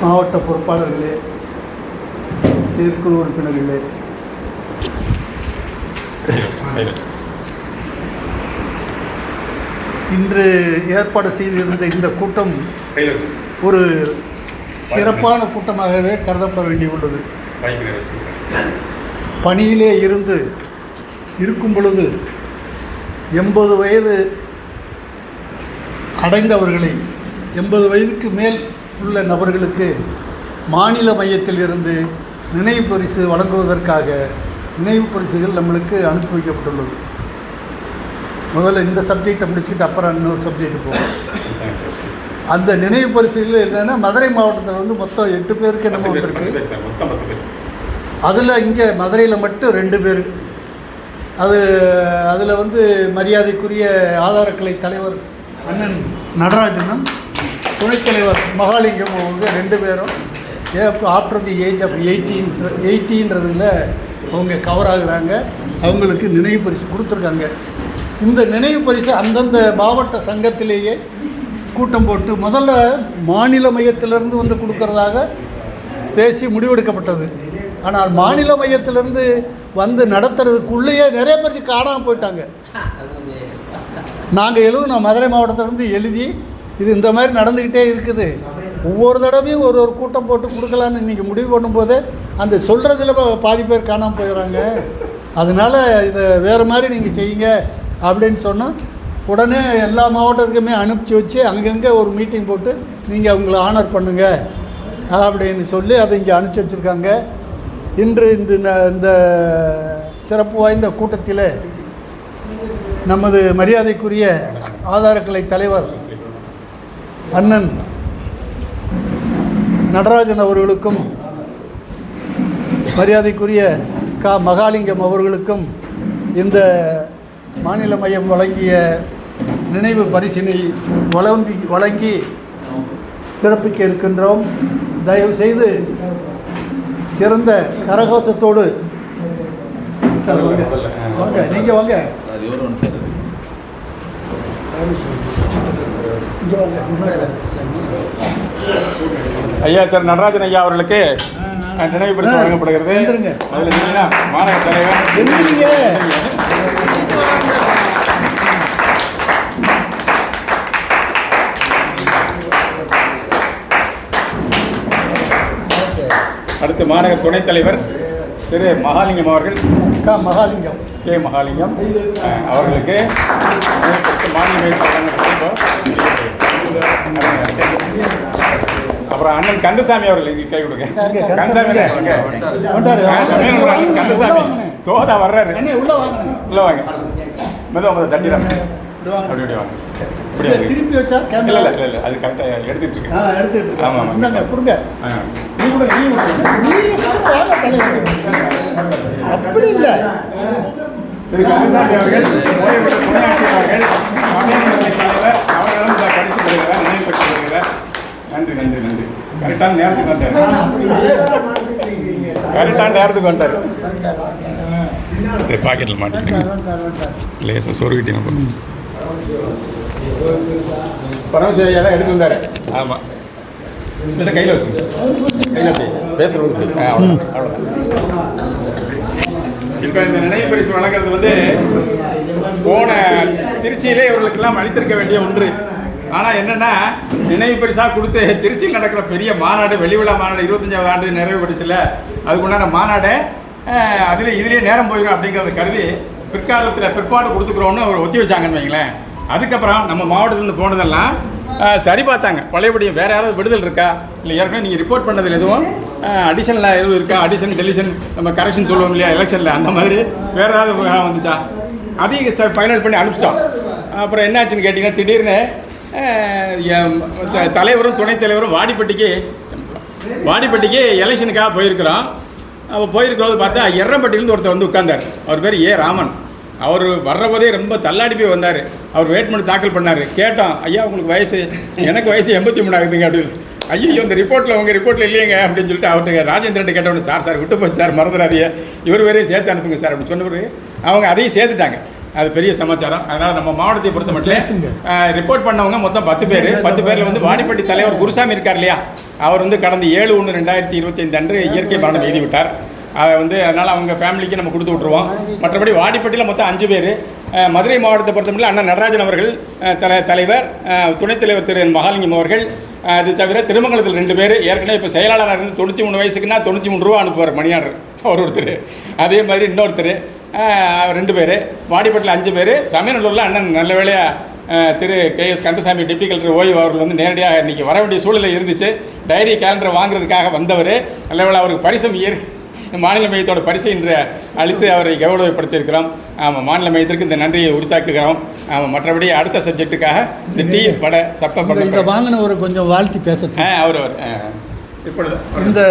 மாவட்ட பொறுப்பாளர்களே செயற்குழு உறுப்பினர்களே. இன்று ஏற்பாடு செய்திருந்த இந்த கூட்டம் ஒரு சிறப்பான கூட்டமாகவே கருதப்பட வேண்டியுள்ளது பணியிலே இருந்து இருக்கும் பொழுது எண்பது வயது அடைந்தவர்களை எண்பது வயதுக்கு மேல் உள்ள நபர்களுக்கு மாநில மையத்தில் இருந்து நினைவு பரிசு வழங்குவதற்காக நினைவு பரிசுகள் நம்மளுக்கு அனுப்பி வைக்கப்பட்டுள்ளது. முதல்ல இந்த சப்ஜெக்டை முடிச்சுக்கிட்டு அப்புறம் இன்னொரு சப்ஜெக்ட் போவோம் அந்த நினைவு பரிசுகள் என்னென்னா மதுரை மாவட்டத்தில் வந்து மொத்தம் எட்டு பேருக்கு என்னமோ வந்திருக்கு. அதில் இங்கே மதுரையில் மட்டும் ரெண்டு பேர். அது அதில் வந்து மரியாதைக்குரிய ஆதாரக்கலை தலைவர் அண்ணன் நடராஜனும் துணைத் தலைவர் மகாலிங்கம் அவங்க ரெண்டு பேரும் after the age of eighteen எயிட்டின்றதில் அவங்க கவர் ஆகுறாங்க. அவங்களுக்கு நினைவு பரிசு கொடுத்துருக்காங்க. இந்த நினைவு பரிசு அந்தந்த மாவட்ட சங்கத்திலேயே கூட்டம் போட்டு முதல்ல மாநில மையத்திலிருந்து வந்து கொடுக்கறதாக பேசி முடிவெடுக்கப்பட்டது. ஆனால் மாநில மையத்திலிருந்து வந்து நடத்துறதுக்குள்ளேயே நிறைய பேருக்கு காணாமல் போயிட்டாங்க. நாங்கள் எழுதுனோம் மதுரை மாவட்டத்திலேருந்து எழுதி இது இந்த மாதிரி நடந்துக்கிட்டே இருக்குது. ஒவ்வொரு தடவையும் ஒரு ஒரு கூட்டம் போட்டு கொடுக்கலான்னு இன்றைக்கி முடிவு பண்ணும்போது அந்த சொல்கிறதுல பாதி பேர் காணாமல் போயிடுறாங்க. அதனால் இதை வேறு மாதிரி நீங்கள் செய்யுங்க அப்படின்னு சொன்னால் உடனே எல்லா மாவட்டத்துக்குமே அனுப்பிச்சி வச்சு அங்கங்கே ஒரு மீட்டிங் போட்டு நீங்கள் அவங்கள ஆனர் பண்ணுங்கள் அப்படின்னு சொல்லி அதை இங்கே அனுப்பிச்சி வச்சுருக்காங்க. இன்று இந்த இந்த சிறப்பு வாய்ந்த கூட்டத்தில் நமது மரியாதைக்குரிய ஆதாரக்கலை தலைவர் அண்ணன் நடராஜன் அவர்களுக்கும் மரியாதைக்குரிய கா. மகாலிங்கம் அவர்களுக்கும் இந்த மாநில மையம் வழங்கிய நினைவு பரிசினை வழங்கி வழங்கி சிறப்பிக்க இருக்கின்றோம். தயவு செய்து சிறந்த கரகோஷத்தோடு வாங்க நீங்கள் வாங்க. ஐயா திரு நடராஜன் ஐயா அவர்களுக்கு நினைவு பரிசு வழங்கப்படுகிறது. அதில் நீங்கன்னா மாநகர தலைவர். அடுத்து மாநகர துணைத் தலைவர் திரு மகாலிங்கம் அவர்கள். கா மகாலிங்கம். கே. மகாலிங்கம் அவர்களுக்கு மாநில. அப்புறம் அண்ணன் கந்தசாமி அவர்கள் இங்கே கை கொடுங்க? கந்தசாமி. அண்ணன் கந்தசாமி தோதா வர்றாரு. உள்ள வாங்க. உள்ள வாங்க. மெதுவா முதல்ல தட்டி தான். அப்படி அப்படி வாங்க. திருப்பி வச்சா இல்ல கேமரா இல்ல இல்ல இல்ல அது கரெக்டாக எடுத்துட்டு ஆ இருக்கேன் எடுத்துட்டு ஆமா, ஆமா. இருக்கேன் இந்தாங்க கொடுங்க. ஆ. நீ கூட நீ அப்படி இல்லை. திரு கந்தசாமி அவர்கள் ஓய்வு பெற்ற துணை ஆட்சியாளர்கள் மாநில தலைவர் அவர்களும் இந்த பரிசு பெறுகிறார் நினைவு பரிசு பெறுகிறார் நன்றி நன்றி. கரெக்டான நேரத்துக்கு வந்தார். கரெக்டான நேரத்துக்கு வந்தார். பாக்கெட்டில் மாட்டிக்கிட்டு. லேசாக சொருகிட்டீங்க பரமசிவ ஐயா தான் எடுத்து வந்தார். ஆமாம் இந்த கையில் வச்சு. கையில் வச்சு. இப்போ இந்த நினைவு பரிசு வழங்குறது வந்து போன திருச்சியிலே இவர்களுக்கெல்லாம் அளித்திருக்க வேண்டிய ஒன்று. ஆனால் என்னென்னா நினைவு பரிசாக கொடுத்து திருச்சியில் நடக்கிற பெரிய மாநாடு வெளிவிழா மாநாடு இருபத்தஞ்சாவது ஆண்டு நிறைவு பரிசில் அதுக்குண்டான மாநாடு அதில் இதுலேயே நேரம் போயிடும் அப்படிங்கிறத கருதி பிற்காலத்தில் பிற்பாடு கொடுத்துக்கிறோன்னு ஒரு ஒத்தி வச்சாங்கன்னு வைங்களேன். அதுக்கப்புறம் நம்ம மாவட்டத்துலேருந்து போனதெல்லாம் சரி பார்த்தாங்க. பழையபடியும் வேறு யாராவது விடுதல் இருக்கா? இல்லை ஏற்கனவே நீங்கள் ரிப்போர்ட் பண்ணதில் எதுவும் அடிஷனில் எதுவும் இருக்கா? அடிஷன் டெலிஷன் நம்ம கரெக்ஷன் சொல்லுவோம் இல்லையா? எலெக்ஷனில் அந்த மாதிரி வேறு ஏதாவது வந்துச்சா? அதையும் ஃபைனல் பண்ணி அனுப்பிச்சிட்டோம். அப்புறம் என்னாச்சுன்னு கேட்டிங்கன்னா திடீர்னு தலைவரும் துணைத் தலைவரும் வாடிப்பட்டிக்கு வாடிப்பட்டிக்கு எலெக்ஷனுக்காக போயிருக்கிறோம். அப்போ போயிருக்கிறது பார்த்தா எர்ரம்பட்டியிலேருந்து ஒருத்தர் வந்து உட்காந்தார் அவர் பேர் ஏ ராமன். அவர் வர்ற ரொம்ப தள்ளாடி போய் வந்தார். அவர் வேட்புமனு தாக்கல் பண்ணார். கேட்டோம் ஐயா உங்களுக்கு வயசு எனக்கு வயசு எண்பத்தி மூணு ஆகுதுங்க அப்படின்னு. ஐயோ இந்த ரிப்போர்ட்டில் உங்கள் ரிப்போர்ட்டில் இல்லையங்க அப்படின்னு சொல்லிட்டு அவர்கிட்ட ராஜேந்திரன் கேட்டவொன்னு சார் சார் விட்டு போச்சு சார் மறந்துடாதீங்க. இவர் வேறையும் சேர்த்து அனுப்புங்க சார் அப்படின்னு சொன்னவர். அவங்க அதையும் சேர்த்துட்டாங்க. அது பெரிய சமாச்சாரம். அதனால் நம்ம மாவட்டத்தை பொறுத்த. மட்டும் ரிப்போர்ட் பண்ணவங்க மொத்தம் பத்து பேர். பத்து பேரில் வந்து வாடிப்பட்டி தலைவர் குருசாமி இருக்கார் இல்லையா? அவர் வந்து கடந்த ஏழு ஒன்று ரெண்டாயிரத்தி இருபத்தைந்து அன்று இயற்கை மரணம் எழுதி விட்டார் அதை வந்து அதனால் அவங்க ஃபேமிலிக்கு நம்ம கொடுத்து விட்ருவோம் மற்றபடி வாடிப்பட்டியில் மொத்தம் அஞ்சு பேர். மதுரை மாவட்டத்தை பொறுத்தமட்டில் அண்ணன் நடராஜன் அவர்கள் தல தலைவர் துணைத் தலைவர் திரு மகாலிங்கம் அவர்கள் அது தவிர திருமங்கலத்தில் ரெண்டு பேர். ஏற்கனவே இப்போ செயலாளராக இருந்து தொண்ணூற்றி மூணு வயசுக்குன்னா தொண்ணூற்றி மூணு ரூபா அனுப்புவார் மணியாளர் அவர் ஒருத்தர். அதே மாதிரி இன்னொருத்தர். ரெண்டு பேர். வாடிப்பட்டில் அஞ்சு பேர். சமயநல்லூரில் அண்ணன் நல்ல வேளையாக Thiru K S Kandasamy deputy collector ஓய்வு அவர்கள் வந்து நேரடியாக இன்றைக்கி வர வேண்டிய சூழ்நிலை இருந்துச்சு. டைரி கேலண்டர் வாங்குறதுக்காக வந்தவர். நல்ல வேளை அவருக்கு பரிசம் இயற் மாநில மையத்தோட பரிசை இன்று அளித்து அவரை கௌரவப்படுத்தியிருக்கிறோம். ஆமாம் மாநில மையத்திற்கு இந்த நன்றியை உரித்தாக்குகிறோம். ஆமாம் மற்றபடி அடுத்த சப்ஜெக்ட்டுக்காக இந்த டீ இந்த இங்கே வாங்கினவரை கொஞ்சம் வாழ்த்தி ஆ அவர் அவர். இப்பொழுது இந்த.